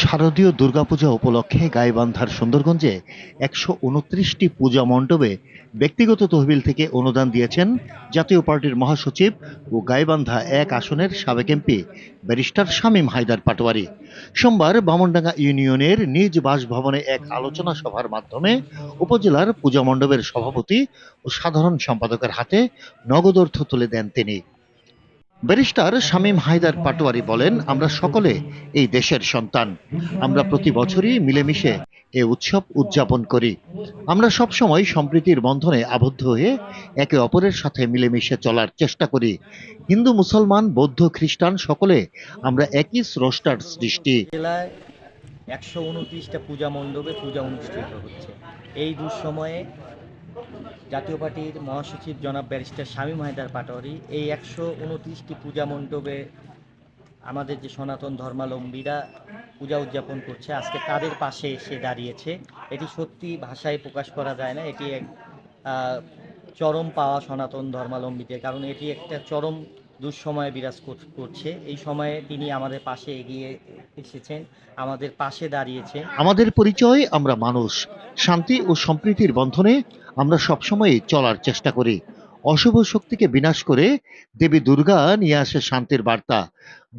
শারদীয় দুর্গাপূজা উপলক্ষে গাইবান্ধার সুন্দরগঞ্জে একশো উনত্রিশটি পূজা মণ্ডপে ব্যক্তিগত তহবিল থেকে অনুদান দিয়েছেন জাতীয় পার্টির মহাসচিব ও গাইবান্ধা এক আসনের সাবেক এমপি ব্যারিস্টার শামীম হায়দার পাটোয়ারি। সোমবার বামনডাঙ্গা ইউনিয়নের নিজ বাসভবনে এক আলোচনা সভার মাধ্যমে উপজেলার পূজা মণ্ডপের সভাপতি ও সাধারণ সম্পাদকের হাতে নগদ অর্থ তুলে দেন তিনি। ব্যারিস্টার শামীম হায়দার পাটোয়ারি বলেন, আমরা সকলে এই দেশের সন্তান। আমরা প্রতি বছরই মিলেমিশে এ উৎসব উদযাপন করি। আমরা সবসময় সম্প্রীতির বন্ধনে আবদ্ধ হয়ে একে অপরের সাথে মিলেমিশে চলার চেষ্টা করি। হিন্দু, মুসলমান, বৌদ্ধ, খ্রিস্টান সকলে আমরা একই স্রষ্টার সৃষ্টি। একশো উনত্রিশটা পূজা মণ্ডপে পূজা অনুষ্ঠিত হচ্ছে। এই দুঃসময়ে জাতীয় পার্টির মহাসচিব জনাব ব্যারিস্টার স্বামী হায়দার পাটোয়ারি, এই একশো উনত্রিশটি পূজা মণ্ডপে আমাদের যে সনাতন ধর্মালম্বীরা পূজা উদযাপন করছে, আজকে তাদের পাশে এসে দাঁড়িয়েছে। এটি সত্যি ভাষায় প্রকাশ করা যায় না, এটি এক চরম পাওয়া সনাতন ধর্মালম্বীদের, কারণ এটি একটা চরম দুঃসময়ে বিরাজ করছে। এই সময়ে তিনি আমাদের পাশে এগিয়ে এসেছেন আমাদের পাশে দাঁড়িয়েছেন আমাদের পরিচয় আমরা মানুষ। শান্তি ও সম্প্রীতির বন্ধনে আমরা সবসময় চলার চেষ্টা করি। অশুভ শক্তিকে বিনাশ করে দেবী দুর্গা নিয়ে আসে শান্তির বার্তা।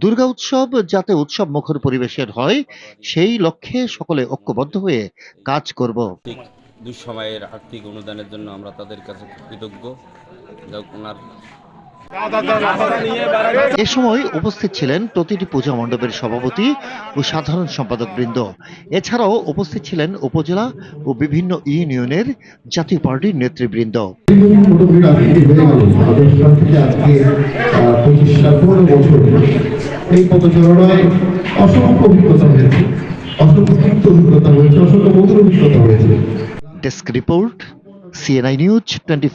দুর্গা উৎসব যাতে উৎসব মুখর পরিবেশের হয় সেই লক্ষ্যে সকলে ঐক্যবদ্ধ হয়ে কাজ করব। দুঃসময়ের আর্থিক অনুদানের জন্য আমরা তাদের কাছে কৃতজ্ঞ। ওনার এ সময় উপস্থিত ছিলেন প্রতিটি পূজা মণ্ডপের সভাপতি ও সাধারণ সম্পাদক বৃন্দ এছাড়াও উপস্থিত ছিলেন উপজেলা ও বিভিন্ন ইউনিয়নের জাতীয় পার্টির নেতৃবৃন্দ। মোটামুটি রাজনীতি গেল আদর্শ থেকে আজকে পঁচিশ সাল পনেরো বছর এই পদচারণায় অসংখ্য অভিজ্ঞতা হয়েছে। অসংখ্য অভিজ্ঞতা হয়েছে অসংখ্য মধুর অভিজ্ঞতা হয়েছে। Desk report CNI news twenty